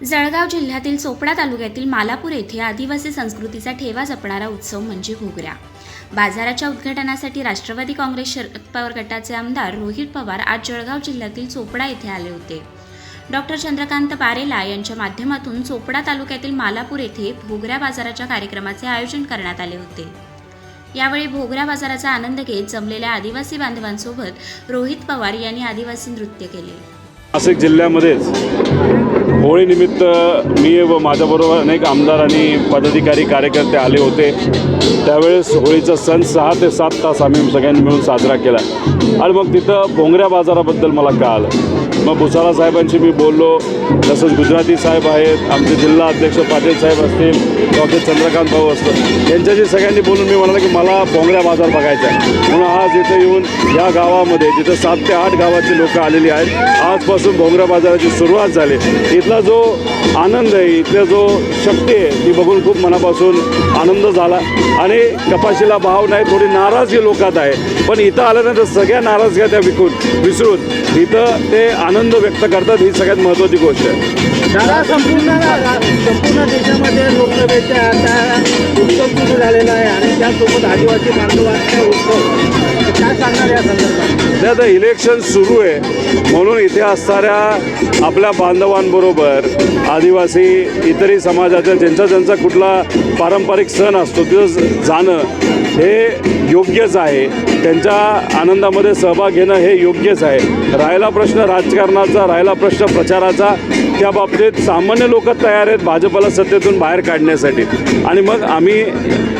जळगाव जिल्ह्यातील चोपडा तालुक्यातील मालापूर येथे आदिवासी संस्कृतीचा ठेवा जपणारा उत्सव म्हणजे घुगऱ्या बाजाराच्या उद्घाटनासाठी राष्ट्रवादी काँग्रेस शरद पवार गटाचे आमदार रोहित पवार आज जळगाव जिल्ह्यातील चोपडा येथे आले होते. डॉक्टर चंद्रकांत बारेला यांच्या माध्यमातून चोपडा तालुक्यातील मालापूर येथे भोगऱ्या बाजाराच्या कार्यक्रमाचे आयोजन करण्यात आले होते. यावेळी भोगऱ्या बाजाराचा आनंद घेत जमलेल्या आदिवासी बांधवांसोबत रोहित पवार यांनी आदिवासी नृत्य केले. नाशिक जिल्ह्यामध्येच होळीनिमित्त मी व माझ्याबरोबर अनेक आमदार आणि पदाधिकारी कार्यकर्ते आले होते. त्यावेळेस होळीचा सण सहा ते सात तास आम्ही सगळ्यांनी मिळून साजरा केला. आणि मग तिथं भोंगऱ्या बाजाराबद्दल मला कळालं. मग भुसारा साहेबांशी मी बोललो. तसंच गुजराती साहेब आहेत. आमचे जिल्हा अध्यक्ष पाटील साहेब असतील डॉक्टर चंद्रकांत भाऊ असतं यांच्याशी सगळ्यांनी बोलून मी म्हणाला की मला बोंगड्या बाजार बघायचा आहे म्हणून आज इथं येऊन या गावामध्ये जिथं सात ते आठ गावाची लोकं आलेली आहेत आजपासून भोंगऱ्या बाजाराची सुरुवात झाली. इथला जो आनंद आहे. इथला जो शक्ती आहे ती बघून खूप मनापासून आनंद झाला. आणि कपाशीला भाव नाही थोडी नाराजगी लोकात आहे. पण इथं आल्यानंतर सगळ्या नाराजग्या त्या विकून विसरून इथं ते आनंद व्यक्त करतात ही सगळ्यात महत्त्वाची गोष्ट आहे. दादा संपूर्ण संपूर्ण देशामध्ये लोकसभेच्या आता उत्सव सुरू झालेला आहे आणि त्यासोबत आदिवासी बांधवांचा उत्सव. काय सांगणार या संदर्भात? सध्या आता इलेक्शन सुरू आहे. म्हणून इथे असणाऱ्या आपल्या बांधवांबरोबर आदिवासी इतरही समाजाच्या ज्यांचा ज्यांचा कुठला पारंपरिक सण असतो तिथं जाणं हे योग्यच आहे. त्यांच्या आनंदामध्ये सहभाग घेणं हे योग्यच आहे. राहिला प्रश्न राजकारणाचा राहिला प्रश्न प्रचाराचा. त्या बाबतीत सामान्य लोक तयार आहेत भाजपला सत्तेतून बाहेर काढण्यासाठी. आणि मग आम्ही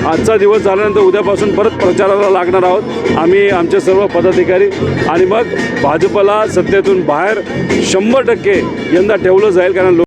आजचा दिवस झाल्यानंतर उद्यापासून परत प्रचाराला लागणार आहोत. आम्ही आमचे सर्व पदाधिकारी आणि मग भाजपला सत्तेतून बाहेर शंभर टक्के यंदा ठेवलं जाईल कारण लोक